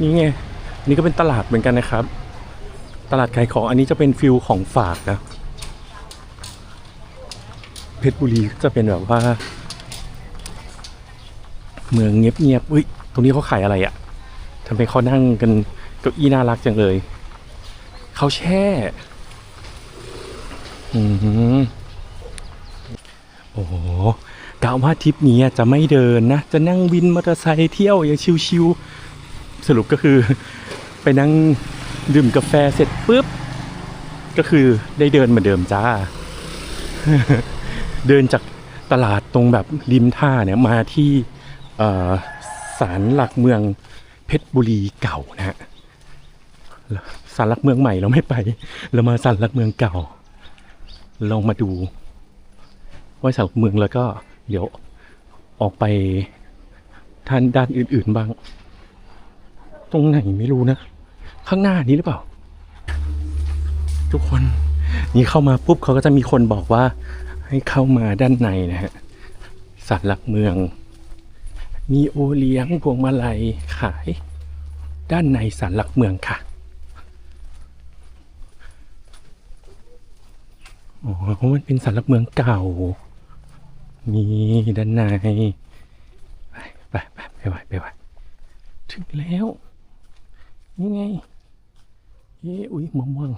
นี่ไงอันนี้ก็เป็นตลาดเหมือนกันนะครับ ตลาดขายของอันนี้จะเป็นฟิลของฝากนะเพชรบุรีจะเป็นแบบว่า เมืองเงียบๆอุ้ยตรงนี้เขาขายอะไรอะ่ะทำไมเขานั่งกันเก้าอี้น่ารักจังเลยเขาแช่อืมโอ้โหกะว่าทริปนี้จะไม่เดินนะ จะนั่งวินมอเตอร์ไซค์เที่ยวอย่างชิวๆ สรุปก็คือไปนั่งดื่มกาแฟเสร็จปุ๊บ ก็คือได้เดินเหมือนเดิมจ้า เดินจากตลาดตรงแบบริมท่าเนี่ยมาที่ศาลหลักเมืองเพชรบุรีเก่านะฮะศาลหลักเมืองใหม่เราไม่ไป เรามาศาลหลักเมืองเก่า ลองมาดู ว่าศาลหลักเมืองแล้วก็เดี๋ยวออกไปท่านด้านอื่น ๆบ้าง ตรงไหนไม่รู้นะ ข้างหน้านี้หรือเปล่า ทุกคนนี่เข้ามาปุ๊บเขาก็จะมีคนบอกว่า ให้เข้ามาด้านในนะฮะสัตว์หลักเมือง มีโอเลี้ยงพวงมาลัยขาย ด้านในสันหลักเมืองค่ะอ๋อเพราะมันเป็นสันหลักเมืองเก่า มีด้านใน ไปไปไปไปไหวไปถึงแล้ว นี่ไงเอ๊อุ๊ยมะม่วง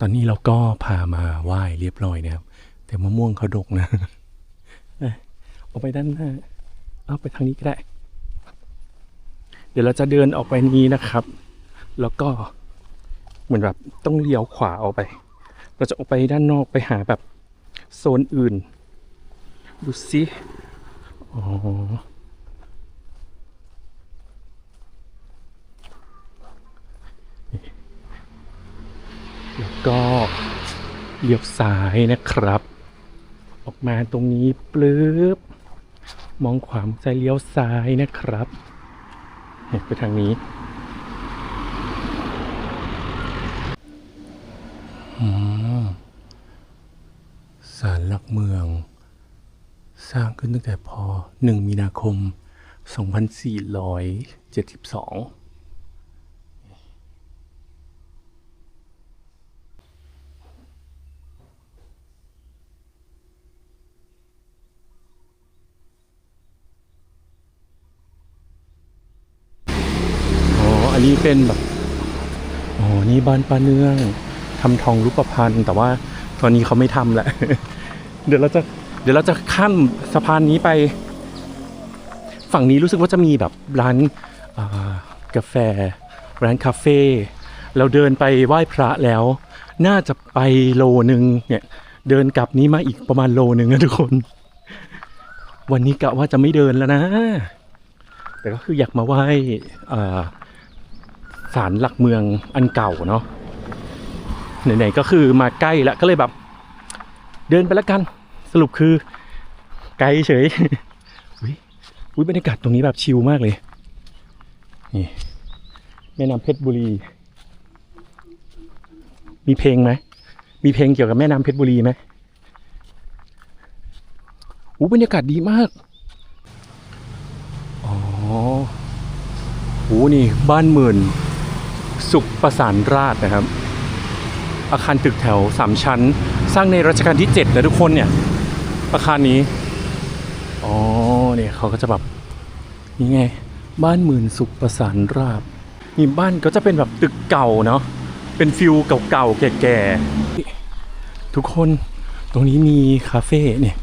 ตอนนี้เราก็พามาไหว้เรียบร้อยนะครับ แต่มะม่วงเขาดกนะเอ้ยออกไปด้านหน้า เอาไปทางนี้ก็ได้ เดี๋ยวเราจะเดินออกไปนี้นะครับ แล้วก็เหมือนแบบต้องเลี้ยวขวาออกไป เราจะออกไปด้านนอกไปหาแบบโซนอื่น ดูสิ อ๋อ แล้วก็เลี้ยวซ้ายนะครับ ออกมาตรงนี้ปลื้บมองขวามจะเลี้ยวซ้ายนะครับเนี่ยไปทางนี้ศาลหลักเมือง สร้างขึ้นตั้งแต่พอ1มีนาคม 2472 นนี้เป็นแบบอ๋อนี่บ้านป้าเนื่องทำทองรูปพรรณแต่ว่าตอนนี้เขาไม่ทำแล้วเดี๋ยวเราจะเดี๋ยวเราจะข้ามสะพานนี้ไป ฝั่งนี้รู้สึกว่าจะมีแบบร้านกาแฟ ร้านคาเฟ่เราเดินไปไหว้พระแล้ว น่าจะไปโลนึงเนี่ยเดินกลับนี้มาอีกประมาณโลนึงนะทุกคน วันนี้กะว่าจะไม่เดินแล้วนะ แต่ก็คืออยากมาไหว้อ่า ศาลหลักเมืองอันเก่าเนาะไหนๆก็คือมาใกล้แล้วก็เลยแบบ เดินไปแล้วกัน สรุปคือไกลเฉยอุ๊ยอุ้ยบรรยากาศตรงนี้แบบชิลมากเลยนี่แม่น้ำเพชรบุรี มีเพลงไหมมีเพลงเกี่ยวกับแม่น้ำเพชรบุรีไหมอู้บรรยากาศดีมาก อ๋อโหนี่บ้านหมื่น สุขประสานราชนะครับ อาคารตึกแถวสามชั้น สร้างในรัชกาลที่ 7 นะทุกคนเนี่ย อาคารนี้ อ๋อเนี่ยเขาก็จะแบบนี่ไง บ้านหมื่นสุขประสานราชนี่บ้านก็จะเป็นแบบตึกเก่าเนาะเป็นฟิลเก่าๆแก่ๆทุกคนตรงนี้มีคาเฟ่เนี่ย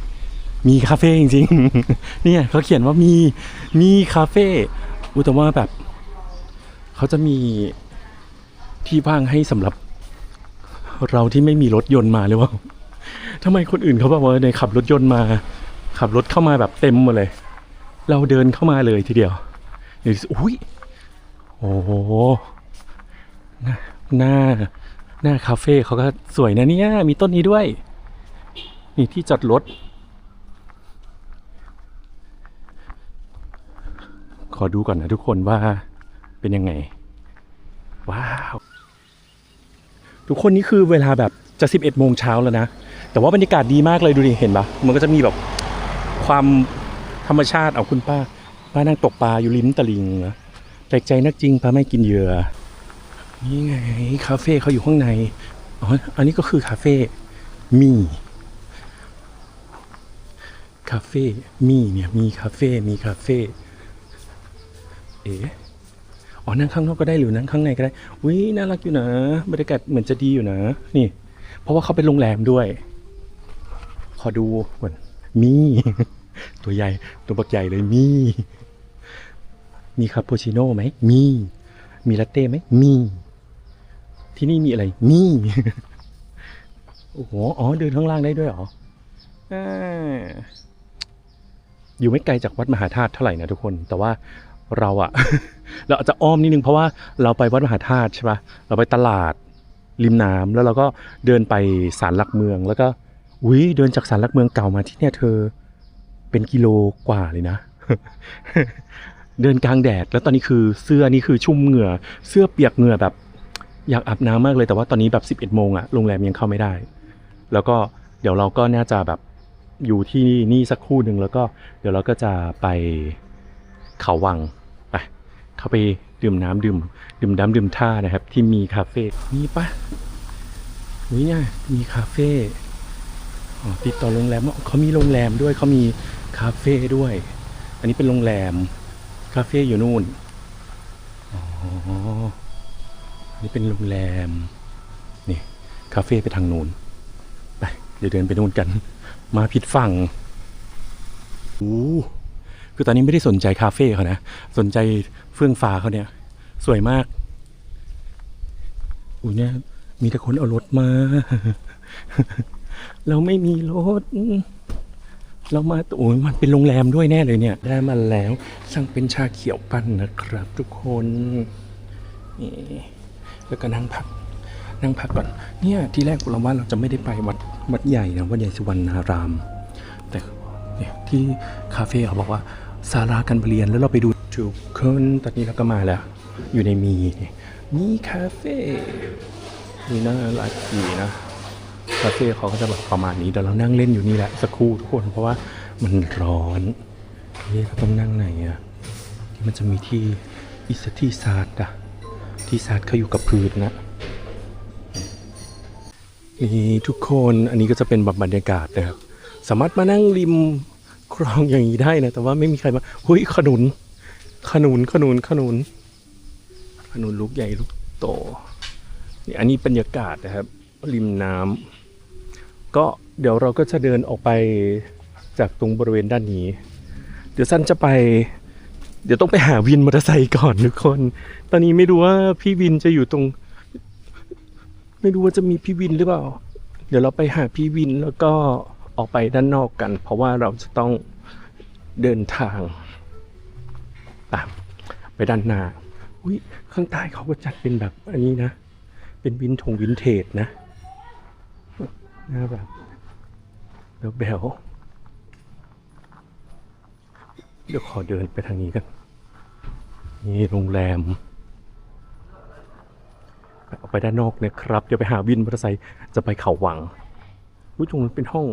มีคาเฟ่จริงๆ เนี่ยเขาเขียนว่ามีมีคาเฟ่อุยแต่ว่าแบบ เขาจะมี ที่ว่างให้สำหรับ เราที่ไม่มีรถยนต์มาหรือว่าทำไมคนอื่นเขาแบบว่าในขับรถยนต์มา ขับรถเข้ามาแบบเต็มหมดเลย เราเดินเข้ามาเลยทีเดียวเดี๋ยวอุ้ยโอ้โหหน้าหน้าหน้าคาเฟ่เขาก็สวยนะเนี่ยมีต้นนี้ด้วย นี่ที่จอดรถขอดูก่อนนะทุกคนว่าเป็นยังไง ว้าว ทุกคนนี่คือเวลาแบบจะ 11โมงเช้าแล้วนะ แต่ว่าบรรยากาศดีมากเลยดูดิเห็นปะมันก็จะมีแบบความธรรมชาติเอาคุณป้า ป้านั่งตกปลาอยู่ริมตลิงนะแปลกใจนักจริงปลาไม่กินเหยื่อนี่ไงคาเฟ่เขาอยู่ข้างในอ๋ออันนี้ก็คือคาเฟ่มีคาเฟ่มีเนี่ยมีคาเฟ่มีคาเฟ่เอ๋ อ๋อนั่งข้างนอกก็ได้หรือนั่งข้างในก็ได้อุ้ยน่ารักอยู่นะบรรยากาศเหมือนจะดีอยู่นะนี่ เพราะว่าเขาเป็นโรงแรมด้วย ขอดูก่อนมี ตัวใหญ่ตัวบักใหญ่เลยมี มีคาปูชิโน่ไหมมี มีลาเต้ไหมมี ที่นี่มีอะไรมีโอ้โหอ๋อเดินข้างล่างได้ด้วยเหรออ่าอยู่ไม่ไกลจากวัดมหาธาตุเท่าไหร่นะทุกคน แต่ว่า เราอะเราอาจจะอ้อมนิดนึงเพราะว่าเราไปวัดมหาธาตุใช่ปะเราไปตลาดริมน้ำแล้วเราก็เดินไปศาลหลักเมือง แล้วก็อุ้ยเดินจากศาลหลักเมืองเก่ามาที่เนี่ยเธอเป็นกิโลกว่าเลยนะ เดินกลางแดด แล้วตอนนี้คือเสื้อนี่คือชุ่มเหงื่อ เสื้อเปียกเหงื่อแบบ อยากอาบน้ำมากเลยแต่ว่าตอนนี้แบบ 11โมงอะโรงแรมยังเข้าไม่ได้ แล้วก็เดี๋ยวเราก็น่าจะแบบอยู่ที่นี่สักครู่หนึ่งแล้วก็ เดี๋ยวเราก็จะไปเขาวัง เข้าไปดื่มน้ำดื่ม ดื่มน้ำดื่มท่านะครับ ที่มีคาเฟ่นี่ปะนี่เนี่ยมีคาเฟ่อ๋อติดต่อโรงแรมเขามีโรงแรมด้วยเขามีคาเฟ่ด้วย อันนี้เป็นโรงแรม คาเฟ่อยู่นู่นอ๋อนี่เป็นโรงแรมนี่คาเฟ่ไปทางนู้นไปเดี๋ยวเดินไปนู่นกัน มาผิดฝั่งโอ้ คือตอนนี้ไม่ได้สนใจคาเฟ่เขานะ สนใจเฟื่องฟ้าเขาเนี่ย สวยมากอุ้ยเนี่ย มีแต่คนเอารถมา เราไม่มีรถ เรามาโอ้ยมันเป็นโรงแรมด้วยแน่เลยเนี่ย ได้มาแล้วสั่งเป็นชาเขียวปั้นนะครับ ทุกคนนี่แล้วก็นั่งพัก นั่งพักก่อน เนี่ยที่แรกเราว่าเราจะไม่ได้ไปวัดวัดใหญ่นะวัดใหญ่สุวรรณาราม แต่เนี่ยที่คาเฟ่เขาบอกว่า ศาลาการเปลี่ยนแล้วเราไปดูทุกคนตอนนี้เราก็มาแล้ว อยู่ในมีมีคาเฟ่นี่น่ารักดีนะคาเฟ่เขาก็จะแบบประมาณนี้เดี๋ยวเรานั่งเล่นอยู่นี่แหละสักครู่ทุกคนเพราะว่ามันร้อนนี่เราต้องนั่งไหนอะที่มันจะมีที่อิสที่ซาดอะที่ซาดเขาอยู่กับพื้นนะนี่ทุกคนอันนี้ก็จะเป็นแบบบรรยากาศนะครับสามารถมานั่งริม คลองอย่างนี้ได้นะแต่ว่าไม่มีใครมาเฮ้ยขนุน ขนุนขนุนขนุน ขนุนลูกใหญ่ลูกโตนี่อันนี้บรรยากาศนะครับ ริมน้ำก็เดี๋ยวเราก็จะเดินออกไปจากตรงบริเวณด้านนี้ เดี๋ยวสั้นจะไป เดี๋ยวต้องไปหาวินมอเตอร์ไซค์ก่อนทุกคน ตอนนี้ไม่รู้ว่าพี่วินจะอยู่ตรง ไม่รู้ว่าจะมีพี่วินหรือเปล่า เดี๋ยวเราไปหาพี่วินแล้วก็ ออกไปด้านนอกกัน เพราะว่าเราจะต้องเดินทางไปด้านหน้าอุ้ยข้างใต้เขาก็จัดเป็นแบบอันนี้นะ เป็นวินทงวินเทจนะน้าแบบแบวๆเดี๋ยวขอเดินไปทางนี้กัน นี่โรงแรมออกไปด้านนอกนะครับ เดี๋ยวไปหาวินมอเตอร์ไซค์จะไปเขาวังอุ้ยตรงนั้นเป็นห้อง